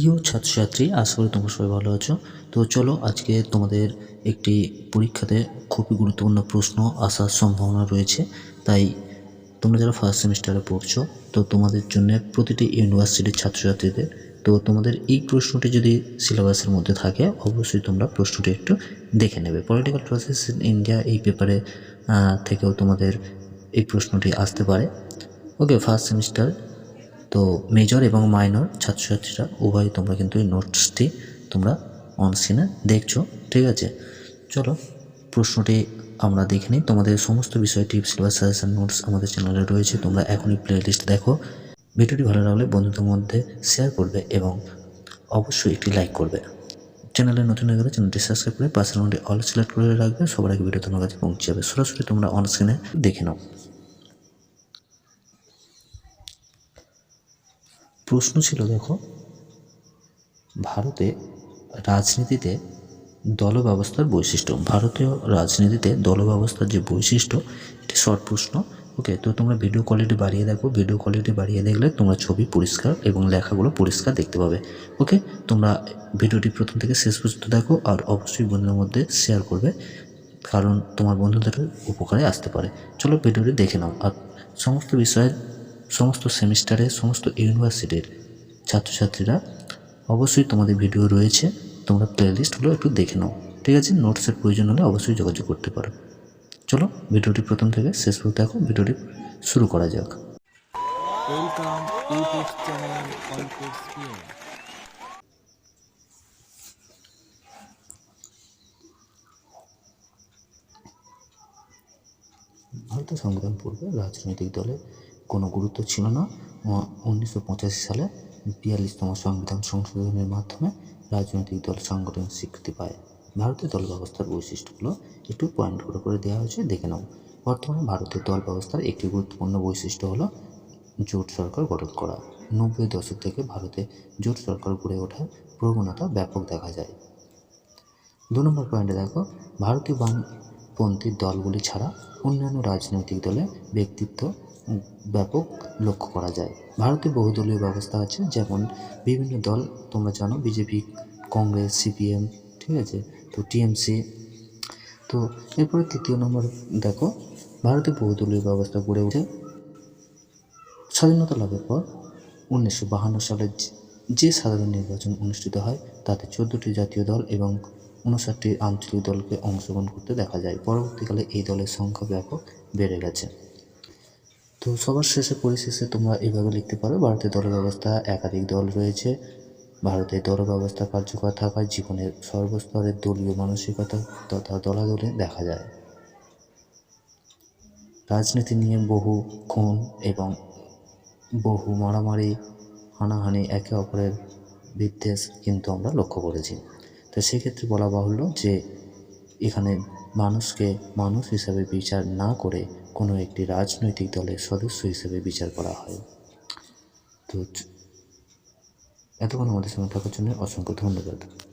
প্রিয় ছাত্রছাত্রী, আশা করি তোমরা সবাই ভালো আছো। তো চলো আজকে তোমাদের একটি পরীক্ষাতে খুবই গুরুত্বপূর্ণ প্রশ্ন আসার সম্ভাবনা রয়েছে। তাই তোমরা যারা ফার্স্ট সেমিস্টারে পড়ছো, তো তোমাদের জন্য প্রতিটি ইউনিভার্সিটির ছাত্রছাত্রীদের, তো তোমাদের এই প্রশ্নটি যদি সিলেবাসের মধ্যে থাকে, অবশ্যই তোমরা প্রশ্নটি একটু দেখে নেবে। পলিটিক্যাল প্রসেস ইন ইন্ডিয়া এই পেপারে থেকেও তোমাদের এই প্রশ্নটি আসতে পারে। ওকে ফার্স্ট সেমিস্টার তো মেজর এবং মাইনর ছাত্রছাত্রীরা, উভয় তোমরা কিন্তু এই নোটসটি তোমরা অন স্ক্রিনে দেখছ, ঠিক আছে? চলো, প্রশ্নটি আমরা দেখে নিই। তোমাদের সমস্ত বিষয় টিপস বা সাজেশন নোটস আমাদের চ্যানেলে রয়েছে, তোমরা এখনই প্লে লিস্ট দেখো। ভিডিওটি ভালো লাগলে বন্ধুদের মধ্যে শেয়ার করবে এবং অবশ্যই একটি লাইক করবে। চ্যানেলে নতুন হয়ে গেলে চ্যানেলটি সাবস্ক্রাইব করে পাশের মধ্যে অল সিলেক্ট করে রাখবে। সবার আগে ভিডিও তোমার কাছে পৌঁছে যাবে। সরাসরি তোমরা অন স্ক্রিনে দেখে নাও। প্রশ্ন ছিল, দেখো। ভারতে রাজনীতিতে দল ব্যবস্থার বৈশিষ্ট্য। ভারতীয় রাজনীতিতে দল ব্যবস্থার যে বৈশিষ্ট্য, এটি শর্ট প্রশ্ন। ওকে তো তোমরা ভিডিও কোয়ালিটি বাড়িয়ে দেখো। ভিডিও কোয়ালিটি বাড়িয়ে দেখলে তোমরা ছবি পরিষ্কার এবং লেখাগুলো পরিষ্কার দেখতে পাবে। ওকে তোমরা ভিডিওটি প্রথম থেকে শেষ পর্যন্ত দেখো আর অবশ্যই বন্ধুদের মধ্যে শেয়ার করবে, কারণ তোমার বন্ধুদের উপকারে আসতে পারে। চলো ভিডিওটি দেখে নাও। আর সমস্ত বিষয়ের সমস্ত সেমিস্টারে সমস্ত ইউনিভার্সিটির ছাত্রছাত্রীরা অবশ্যই তোমাদের ভিডিও রয়েছে। তোমরা প্লেলিস্টগুলো একটু দেখে নাও। ঠিক আছে? নোটসের প্রয়োজন হলে অবশ্যই যোগাযোগ করতে পারো। চলো ভিডিওটি প্রথম থেকে শেষ পর্যন্ত দেখো। ভিডিওটি শুরু করা যাক। ওয়েলকাম ইউটিউব চ্যানেল অল্প ভারতের সংবিধান পূর্বে রাজনৈতিক দলের কোনো গুরুত্ব ছিল না। উনিশশো পঁচাশি সালে বিয়াল্লিশতম সংবিধান সংশোধনের মাধ্যমে রাজনৈতিক দল সংগঠন স্বীকৃতি পায়। ভারতের দল ব্যবস্থার বৈশিষ্ট্যগুলো একটু পয়েন্ট করে করে দেওয়া হয়েছে, দেখে নাও। বর্তমানে ভারতের দল ব্যবস্থার একটি গুরুত্বপূর্ণ বৈশিষ্ট্য হলো জোট সরকার গঠন করা। নব্বই দশক থেকে ভারতে জোট সরকার গড়ে ওঠার প্রবণতা ব্যাপক দেখা যায়। দু নম্বর পয়েন্টে দেখো, ভারতীয় বামপন্থী দলগুলি ছাড়া অন্যান্য রাজনৈতিক দলে ব্যক্তিত্ব ব্যাপক লক্ষ্য করা যায়। ভারতে বহুদলীয় ব্যবস্থা আছে, যেমন বিভিন্ন দল, তোমরা জানো, বিজেপি, কংগ্রেস, সিপিএম, ঠিক আছে? তো টিএমসি। তো এরপরে তৃতীয় নম্বর, দেখো ভারতে বহুদলীয় ব্যবস্থা গড়ে ওঠে স্বাধীনতা লাভের পর উনিশশো বাহান্ন সালে যে- যে সাধারণ নির্বাচন অনুষ্ঠিত হয়, তাতে চোদ্দোটি জাতীয় দল এবং উনষাটটি আঞ্চলিক দলকে অংশগ্রহণ করতে দেখা যায়। পরবর্তীকালে এই দলের সংখ্যা ব্যাপক বেড়ে গেছে। তো সবার শেষে পরিশেষে তোমরা এভাবে লিখতে পারো, ভারতের দল ব্যবস্থা একাধিক দল রয়েছে। ভারতের দল ব্যবস্থা কার্যকর থাকায় জীবনের সর্বস্তরের দলীয় মানসিকতা তথা দলাদলে দেখা যায়। রাজনীতি নিয়ে বহু খুন এবং বহু মারামারি, হানাহানি একে অপরের বিদ্বেষ কিন্তু আমরা লক্ষ্য করেছি। তো সেক্ষেত্রে বলা বাহুল্য যে এখানে মানুষকে মানুষ হিসাবে বিচার না করে কোনো একটি রাজনৈতিক দলের সদস্য হিসেবে বিচার করা হয়। তো এতক্ষণ আমাদের সঙ্গে থাকার জন্য অসংখ্য ধন্যবাদ।